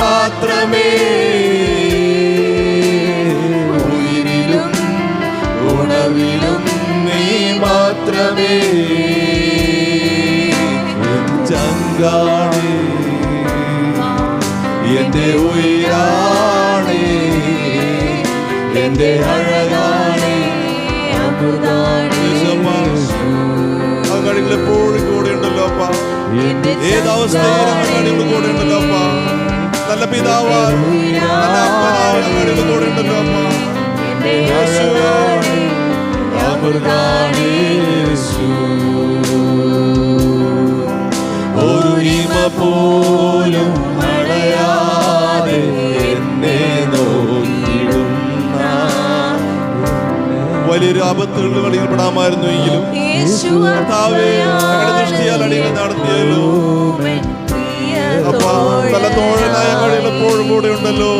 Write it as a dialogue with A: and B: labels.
A: മാത്രമേ. ഉയിരിലും ഉണവിലും നീ മാത്രമേ. ചങ്കാണേ എന്റെ ഉയരാണേ എന്റെ അഴകാണേ. അങ്ങാടികൾ എപ്പോഴും കൂടെ ഉണ്ടല്ലോ അപ്പ. ഏതവസ്ഥയിലും അങ്ങാടികൾ കൂടെ ഉണ്ടല്ലോ അപ്പ? നല്ല പിതാവാ നല്ല അപ്പനാവൻ അങ്ങാടികൾ കൂടെ ഉണ്ടല്ലോ അപ്പ. യേശുവേ, ഒരു ഇമ പോലും വലിയൊരു ആപത്തുകളിൽ പെടാമായിരുന്നു എങ്കിലും ദൃഷ്ടിയാൽ അടിയിൽ നടത്തിയല്ലോ. അപ്പൊ തലത്തോഴനായ കഴിയുന്നപ്പോഴും കൂടെ ഉണ്ടല്ലോ.